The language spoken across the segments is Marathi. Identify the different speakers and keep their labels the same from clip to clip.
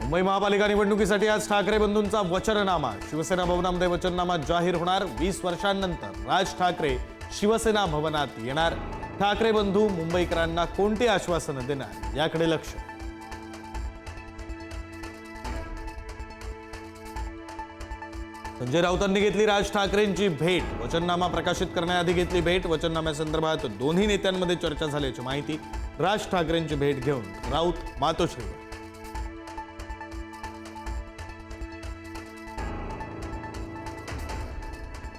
Speaker 1: मुंबई महापालिका निवडणुकीसाठी आज ठाकरे बंधूंचा वचननामा. शिवसेना भवनामध्ये वचननामा जाहीर होणार. वीस वर्षांनंतर राज ठाकरे शिवसेना भवनात येणार. ठाकरे बंधू मुंबईकरांना कोणती आश्वासनं देणार? याकडे लक्ष. संजय राऊतांनी घेतली राज ठाकरेंची भेट. वचननामा प्रकाशित करण्याआधी घेतली भेट. वचननाम्यासंदर्भात दोन्ही नेत्यांमध्ये चर्चा झाल्याची माहिती राज ठाकरेंची भेट घेऊन राऊत मातोश्रीवर.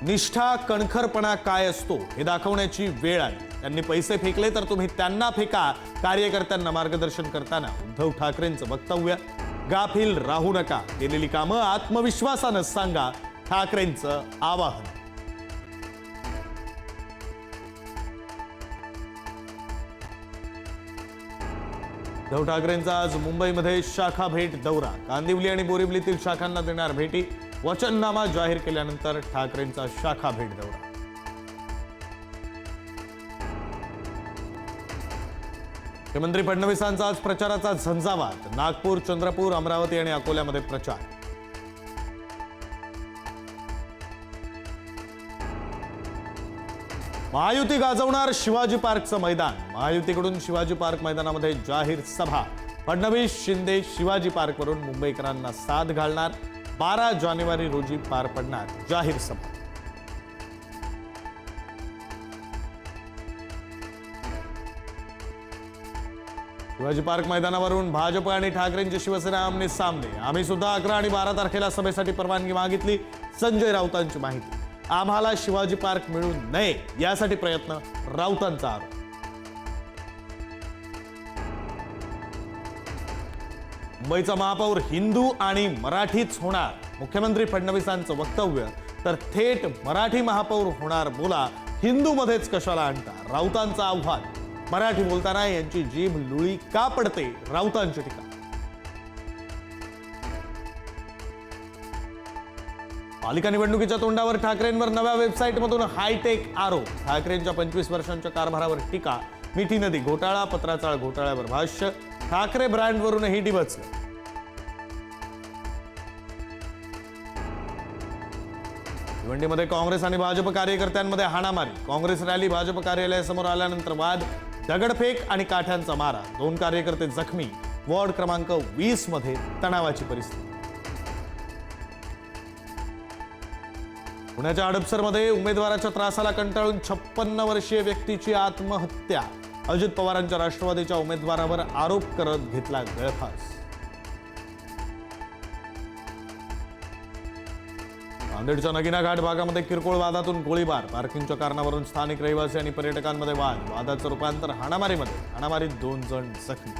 Speaker 1: निष्ठा कणखरपणा काय असतो हे दाखवण्याची वेळ आली. त्यांनी पैसे फेकले तर तुम्ही त्यांना फेका. कार्यकर्त्यांना मार्गदर्शन करताना उद्धव ठाकरेंचं वक्तव्य. गाफील राहू नका. केलेली कामं आत्मविश्वासानं सांगा. ठाकरेंचं आवाहन. उद्धव ठाकरेंचा आज मुंबईमध्ये शाखा भेट दौरा. कांदिवली आणि बोरिवलीतील शाखांना देणार भेटी. वचननामा जाहीर केल्यानंतर ठाकरेंचा शाखा भेट दौरा. मुख्यमंत्री फडणवीसांचा आज प्रचाराचा झंझावात. नागपूर चंद्रपूर अमरावती आणि अकोल्यामध्ये प्रचार. महायुती गाजवणार शिवाजी पार्कचं मैदान. महायुतीकडून शिवाजी पार्क मैदानामध्ये जाहीर सभा. फडणवीस शिंदे शिवाजी पार्कवरून मुंबईकरांना साथ घालणार. बारा जानेवारी रोजी पार पडणार जाहीर सभा. शिवाजी पार्क मैदानावरून भाजप आणि ठाकरेंची शिवसेना आमने सामने. आम्ही सुद्धा अकरा आणि बारा तारखेला सभेसाठी परवानगी मागितली. संजय राऊतांची माहिती. आम्हाला शिवाजी पार्क मिळू नये यासाठी प्रयत्न राऊतांचा आरोप. मुंबईचा महापौर हिंदू आणि मराठीच होणार. मुख्यमंत्री फडणवीसांचं वक्तव्य तर थेट मराठी महापौर होणार बोला हिंदूमध्येच कशाला आणता? राऊतांचं आव्हान. मराठी बोलताना यांची जीभ लुळी का पडते? राऊतांची टीका. पालिका निवडणुकीच्या तोंडावर ठाकरेंवर नव्या वेबसाईटमधून हायटेक आरोप. ठाकरेंच्या पंचवीस वर्षांच्या कारभारावर टीका. मिठी नदी घोटाळा पत्राचाळ घोटाळ्यावर भाष्य. ठाकरे ब्रँडवरूनही डिबचलं भिवंडीमध्ये काँग्रेस आणि भाजप कार्यकर्त्यांमध्ये हाणामारी. काँग्रेस रॅली भाजप कार्यालयासमोर आल्यानंतर वाद दगडफेक आणि काठ्यांचा मारा. दोन कार्यकर्ते जखमी. वॉर्ड क्रमांक वीसमध्ये तणावाची परिस्थिती. पुण्याच्या हडपसरमध्ये उमेदवाराच्या त्रासाला कंटाळून छप्पन्न वर्षीय व्यक्तीची आत्महत्या. अजित पवारांच्या राष्ट्रवादीच्या उमेदवारावर आरोप करत घेतला गळफास. नांदेडच्या नगिना घाट भागामध्ये किरकोळ वादातून गोळीबार. पार्किंगच्या कारणावरून स्थानिक रहिवासी आणि पर्यटकांमध्ये वाद. वादाचं रूपांतर हाणामारीमध्ये. हाणामारीत दोन जण जखमी.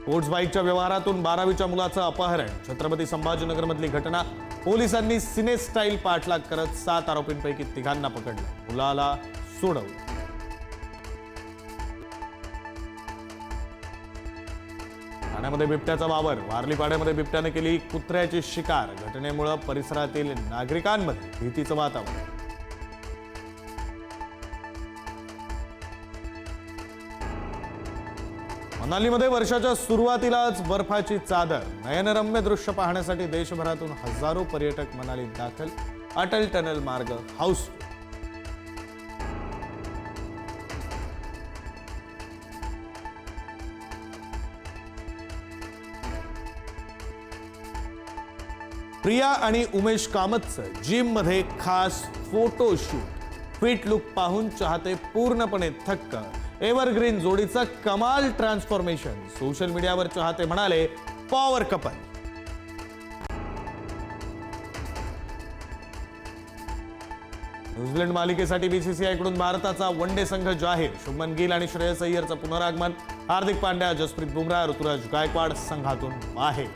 Speaker 1: स्पोर्ट्स बाईकच्या व्यवहारातून बारावीच्या मुलाचं अपहरण. छत्रपती संभाजीनगरमधली घटना पोलिसांनी सिने स्टाईल पाठलाग करत सात आरोपींपैकी तिघांना पकडलं. मुलाला सोडवलं. ठाण्यामध्ये बिबट्याचा वावर. वारलीपाड्यामध्ये बिबट्याने केली कुत्र्याची शिकार. घटनेमुळे परिसरातील नागरिकांमध्ये भीतीचं वातावरण. मनालीमध्ये वर्षाच्या सुरुवातीलाच बर्फाची चादर. नयनरम्य दृश्य पाहण्यासाठी देशभरातून हजारो पर्यटक मनालीत दाखल. अटल टनल मार्ग हाऊसफुल प्रिया आणि उमेश कामतचं जिममध्ये खास फोटो शूट फिट लुक पाहून चाहते पूर्णपणे थक्क. एव्हरग्रीन जोडीचं कमाल ट्रान्सफॉर्मेशन. सोशल मीडियावर चाहते म्हणाले पॉवर कपल न्यूझीलंड मालिकेसाठी बीसीसीआयकडून भारताचा वन डे संघ जाहीर. शुभमन गिल आणि श्रेयस अय्यरचं पुनरागमन. हार्दिक पांड्या जसप्रीत बुमराह ऋतुराज गायकवाड संघातून आहे